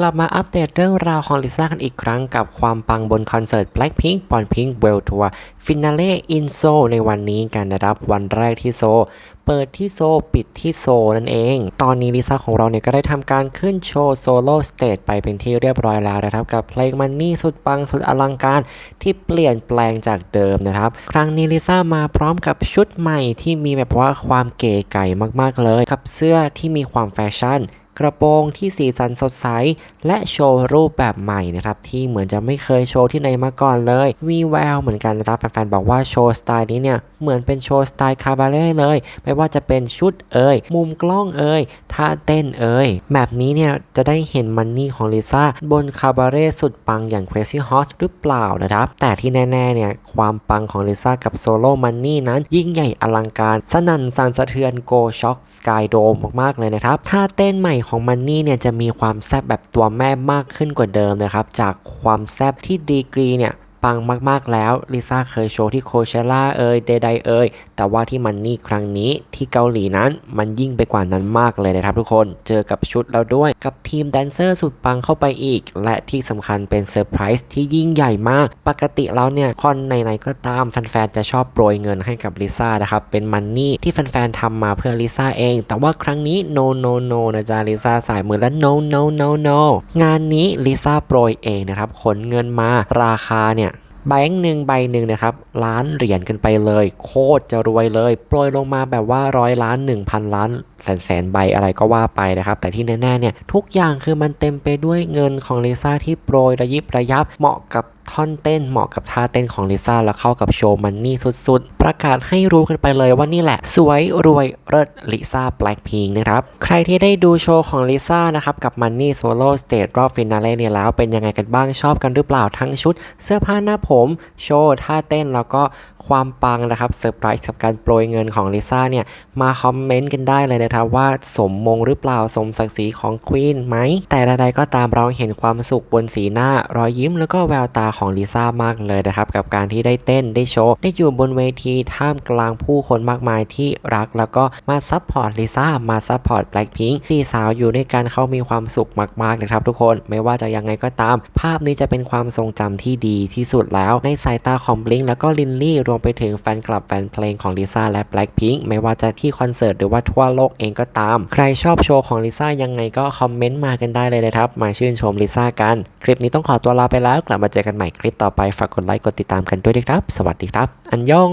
กลับมาอัปเดตเรื่องราวของลิซ่ากันอีกครั้งกับความปังบนคอนเสิร์ต Blackpink ปอน Pink World Tour Finale in Seoul ในวันนี้กันนะครับวันแรกที่โซ เปิดที่โซปิดที่โซนั่นเอง ตอนนี้ลิซ่าของเราเนี่ยก็ได้ทำการขึ้นโชว์โซโล่สเตจไปเป็นที่เรียบร้อยแล้วนะครับ กับเพลงมันนี่สุดปังสุดอลังการที่เปลี่ยนแปลงจากเดิมนะครับ ครั้งนี้ลิซ่ามาพร้อมกับชุดใหม่ที่มีแบบว่าความเก๋ไก่มากๆเลย กับเสื้อที่มีความแฟชั่น กระโปรงที่สีสันสดใส และโชว์รูปแบบใหม่นะครับ ที่เหมือนจะไม่เคยโชว์ที่ไหนมาก่อนเลยมีแววเหมือนกันนะครับแฟนๆบอกว่าโชว์สไตล์นี้เนี่ย เหมือนเป็นโชว์สไตล์คาบาเร่เลย ไม่ว่าจะเป็นชุดเอ่ยมุมกล้องเอ่ยท่าเต้นเอ่ยแบบนี้เนี่ย จะได้เห็นมันนี่ของลิซ่าบนคาบาเร่สุดปังอย่าง Crazy Horse หรือเปล่านะครับ แต่ที่แน่ ๆ เนี่ย ความปังของลิซ่ากับโซโล่มันนี่นั้น ยิ่งใหญ่อลังการ สนั่นสั่นสะเทือนโกช็อกสกายโดมมากๆเลยนะครับท่าเต้นใหม่ของมันนี่เนี่ยจะมีความแซบแบบตัวแม่มากขึ้นกว่าเดิมนะครับ จากความแซบที่ดีกรีเนี่ยปังมากๆแล้วลิซ่าเคยโชว์ที่โคเชล่าเอ่ยเดดเอ่ย แต่ว่าที่มันนี่ครั้งนี้ที่เกาหลีนั้นมันยิ่งไปกว่านั้นมากเลยนะครับทุกคน เจอกับชุดแล้วด้วยกับทีมแดนเซอร์สุดปังเข้าไปอีก และที่สำคัญเป็นเซอร์ไพรส์ที่ยิ่งใหญ่มาก ปกติแล้วเนี่ยคอนไหนๆก็ตามแฟนๆจะชอบโปรยเงินให้กับลิซ่านะครับ เป็นมันนี่ที่แฟนๆทำมาเพื่อลิซ่าเอง แต่ว่าครั้งนี้ no no no นะจ๊ะลิซ่าสายมือและ no no no no งานนี้ลิซ่าโปรยเองนะครับขนเงินมาราคาเนี่ย แบงค์หนึ่งใบหนึ่งนะครับล้านเหรียญกันไปเลย โคตรจะรวยเลย โปรยลงมาแบบว่าร้อยล้านหนึ่งพันล้านแสนแสนใบอะไรก็ว่าไปนะครับ แต่ที่แน่ๆเนี่ยทุกอย่างคือมันเต็มไปด้วยเงินของลิซ่าที่โปรยระยิบระยับเหมาะกับท่อนเต้นเหมาะกับท่าเต้นของลิซ่าแล้วเข้ากับโชว์มันนี่สุดๆ ประกาศให้รู้กันไปเลยว่านี่แหละ สวยรวยเลิศลิซ่าแบล็คพิงนะครับ ใครที่ได้ดูโชว์ของลิซ่านะครับ กับมันนี่โซโล่สเตจรอบฟินาเล่เนี่ยแล้วเป็นยังไงกันบ้างชอบกันหรือเปล่าทั้งชุด เสื้อผ้าหน้าผม โชว์ท่าเต้นแล้วก็ความปังนะครับเซอร์ไพรส์กับการโปรยเงินของลิซ่าเนี่ยมาคอมเมนต์กันได้เลยนะครับว่าสมมงหรือเปล่าสมศักดิ์ศรีของควีนไหม แต่ใดๆก็ตามเราเห็นความสุขบนสีหน้ารอยยิ้มแล้วก็แววตาของลิซ่ามากเลยนะครับกับการที่ได้เต้นได้โชว์ ได้อยู่บนเวทีท่ามกลางผู้คนมากมายที่รัก แล้วก็มาซัพพอร์ตลิซ่ามาซัพพอร์ตแบล็คพิงค์ที่สาวอยู่ด้วยกันเขามีความสุขมากๆนะครับทุกคนไม่ว่าจะยังไงก็ตาม ภาพนี้จะเป็นความทรงจำที่ดีที่สุดแล้วในสายตาของบลิงแล้วก็ลินลี่รวมไปถึงแฟนคลับแฟนเพลงของลิซ่าและแบล็คพิงค์ไม่ว่าจะที่คอนเสิร์ตหรือว่าทั่วโลกเองก็ตาม ใครชอบโชว์ของลิซ่ายังไงก็คอมเมนต์มากันได้เลยนะครับ มาชื่นชมลิซ่ากัน คลิปนี้ต้องขอตัวลาไปแล้ว กลับมาเจอกันใหม่คลิปต่อไป ฝากกดไลค์ กดติดตามกันด้วยนะครับ สวัสดีครับ อันยอง